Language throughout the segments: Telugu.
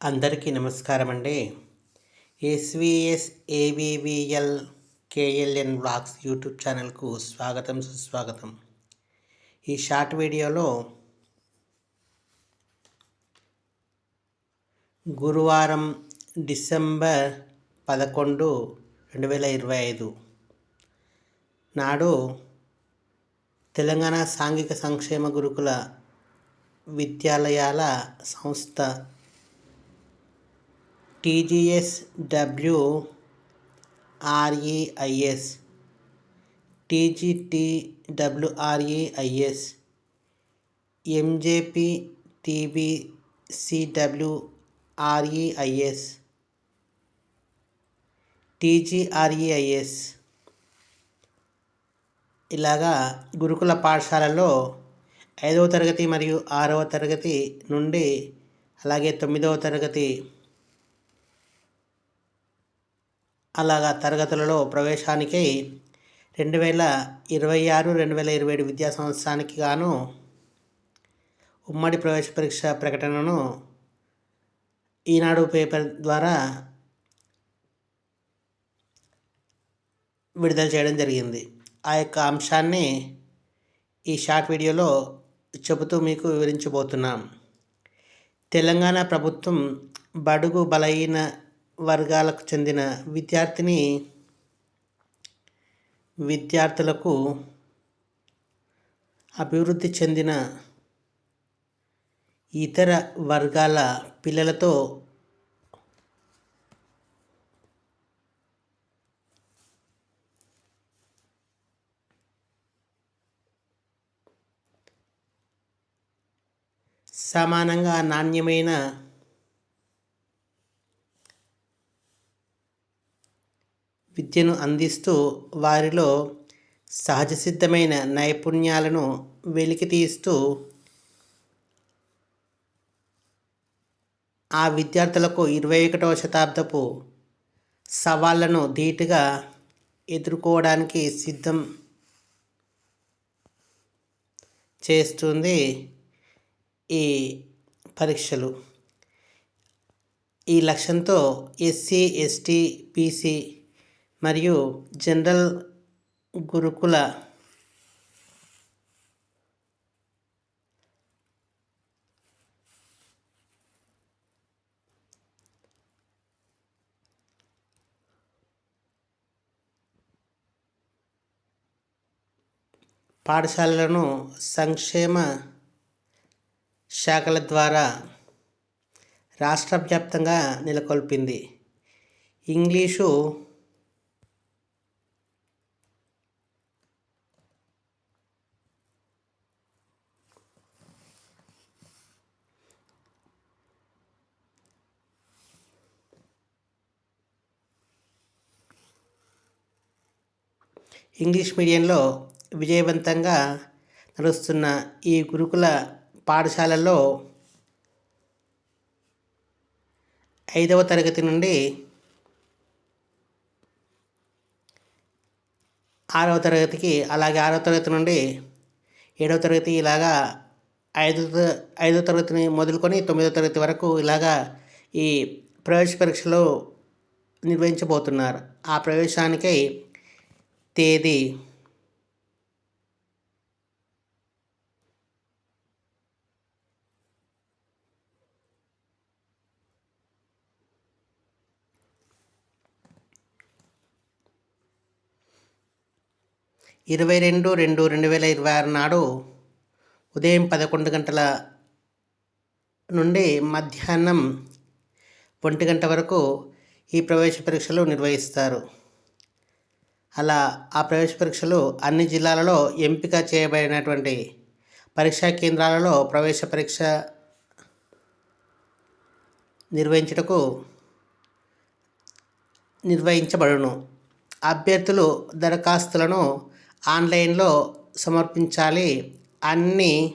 అందరికీ నమస్కారం అండి SVS AVVL KLN blogs YouTube ఛానల్కు స్వాగతం సుస్వాగతం. ఈ షార్ట్ వీడియోలో గురువారం డిసెంబర్ పదకొండు రెండు వేల ఇరవై ఐదు నాడు తెలంగాణ సాంఘిక సంక్షేమ గురుకుల విద్యాలయాల సంస్థ TGS W REIS TGT WREIS MJP TB CW REIS TGREIS ఇలాగా గురుకుల పాఠశాలలో ఐదవ తరగతి మరియు ఆరవ తరగతి నుండి అలాగే తొమ్మిదవ తరగతి అలాగా తరగతులలో ప్రవేశానికి రెండు వేల ఇరవై ఆరు రెండు వేల ఇరవై ఏడు విద్యా సంవత్సరానికి గాను ఉమ్మడి ప్రవేశ పరీక్ష ప్రకటనను ఈనాడు పేపర్ ద్వారా విడుదల చేయడం జరిగింది. ఆ యొక్క అంశాన్ని ఈ షార్ట్ వీడియోలో చెబుతూ మీకు వివరించబోతున్నాం. తెలంగాణ ప్రభుత్వం బడుగు బలహీన వర్గాలకు చెందిన విద్యార్థిని విద్యార్థులకు అభివృద్ధి చెందిన ఇతర వర్గాల పిల్లలతో సమానంగా నాణ్యమైన విద్యను అందిస్తూ వారిలో సహజ సిద్ధమైన నైపుణ్యాలను వెలికితీస్తూ ఆ విద్యార్థులకు ఇరవై ఒకటవ శతాబ్దపు సవాళ్ళను ధీటుగా ఎదుర్కోవడానికి సిద్ధం చేస్తుంది ఈ పరీక్షలు. ఈ లక్ష్యంతో ఎస్సీ ఎస్టీ బీసీ మరియు జనరల్ గురుకుల పాఠశాలలను సంక్షేమ శాఖల ద్వారా రాష్ట్ర వ్యాప్తంగా నెలకొల్పింది. ఇంగ్లీషు ఇంగ్లీష్ మీడియంలో విజయవంతంగా నడుస్తున్న ఈ గురుకుల పాఠశాలలో ఐదవ తరగతి నుండి ఆరవ తరగతికి అలాగే ఆరవ తరగతి నుండి ఏడవ తరగతి ఇలాగా ఐదు ఐదో తరగతిని మొదలుకొని తొమ్మిదో తరగతి వరకు ఇలాగా ఈ ప్రవేశ పరీక్షలు నిర్వహించబోతున్నారు. ఆ ప్రవేశానికై తేదీ ఇరవై రెండు రెండు రెండు వేల ఇరవై ఆరు నాడు ఉదయం పదకొండు గంటల నుండి మధ్యాహ్నం ఒంటి గంట వరకు ఈ ప్రవేశ పరీక్షలు నిర్వహిస్తారు. అలా ఆ ప్రవేశ పరీక్షలు అన్ని జిల్లాలలో ఎంపిక చేయబడినటువంటి పరీక్షా కేంద్రాలలో ప్రవేశ పరీక్ష నిర్వహించుటకు నిర్వహించబడును. అభ్యర్థులు దరఖాస్తులను ఆన్లైన్లో సమర్పించాలి. అన్ని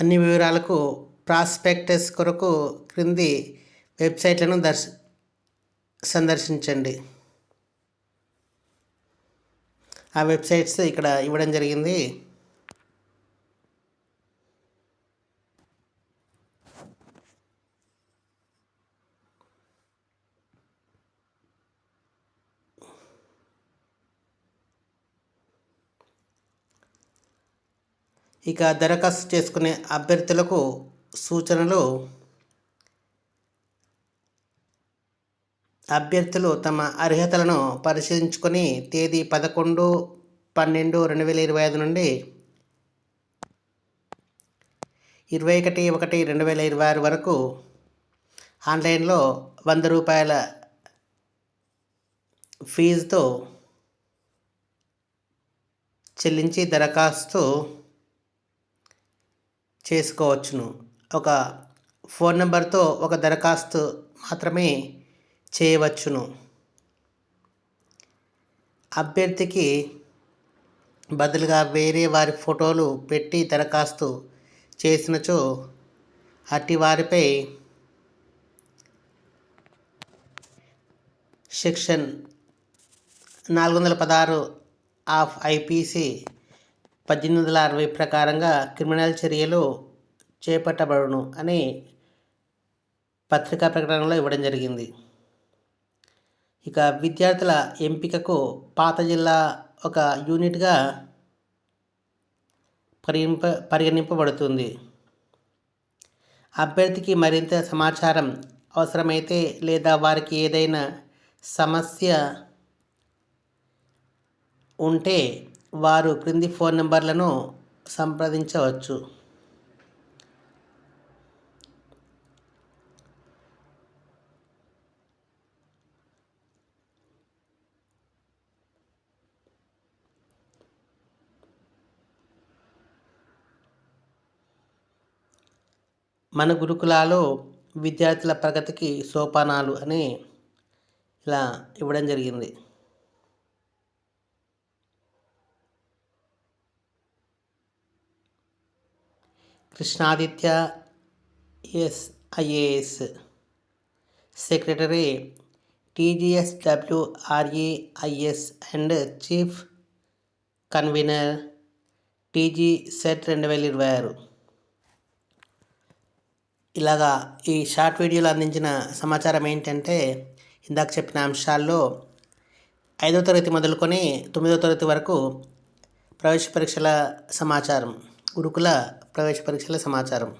అన్ని వివరాలకు ప్రాస్పెక్టస్ కొరకు క్రింది వెబ్సైట్లను దర్శ సందర్శించండి. ఆ వెబ్సైట్స్ ఇక్కడ ఇవ్వడం జరిగింది. ఇక దరఖాస్తు చేసుకునే అభ్యర్థులకు సూచనలు. అభ్యర్థులు తమ అర్హతలను పరిశీలించుకొని తేదీ పదకొండు పన్నెండు రెండు వేల ఇరవై ఐదు నుండి ఇరవై ఒకటి ఒకటి రెండు వేల ఇరవై ఆరు వరకు ఆన్లైన్లో వంద రూపాయల ఫీజుతో చెల్లించి దరఖాస్తు చేసుకోవచ్చును. ఒక ఫోన్ నెంబర్తో ఒక దరఖాస్తు మాత్రమే చేయవచ్చును. అభ్యర్థికి బదులుగా వేరే వారి ఫోటోలు పెట్టి దరఖాస్తు చేసినచో అట్టి వారిపై సెక్షన్ నాలుగు వందల పదహారు ఆఫ్ ఐపీసీ పద్దెనిమిది వందల అరవై ప్రకారంగా క్రిమినల్ చర్యలు చేపట్టబడును అని పత్రికా ప్రకటనలో ఇవ్వడం జరిగింది. ఇక విద్యార్థుల ఎంపికకు పాత జిల్లా ఒక యూనిట్గా పరిగణింప పరిగణింపబడుతుంది. అభ్యర్థికి మరింత సమాచారం అవసరమైతే లేదా వారికి ఏదైనా సమస్య ఉంటే వారు క్రింది ఫోన్ నెంబర్లను సంప్రదించవచ్చు. మన గురుకులాలో విద్యార్థుల ప్రగతికి సోపానాలు అని ఇలా ఇవ్వడం జరిగింది. Krishnaditya S IAS secretary TGS WRAIS and chief convener TG CET రెండు వేల ఇరవై ఆరు. ఇలాగా ఈ షార్ట్ వీడియోలో అందించిన సమాచారం ఏంటంటే ఇందాక చెప్పిన అంశాల్లో ఐదో తరగతి మొదలుకొని తొమ్మిదో తరగతి వరకు ప్రవేశ పరీక్షల సమాచారం గురుకుల ప్రవేశ పరీక్షల సమాచారం.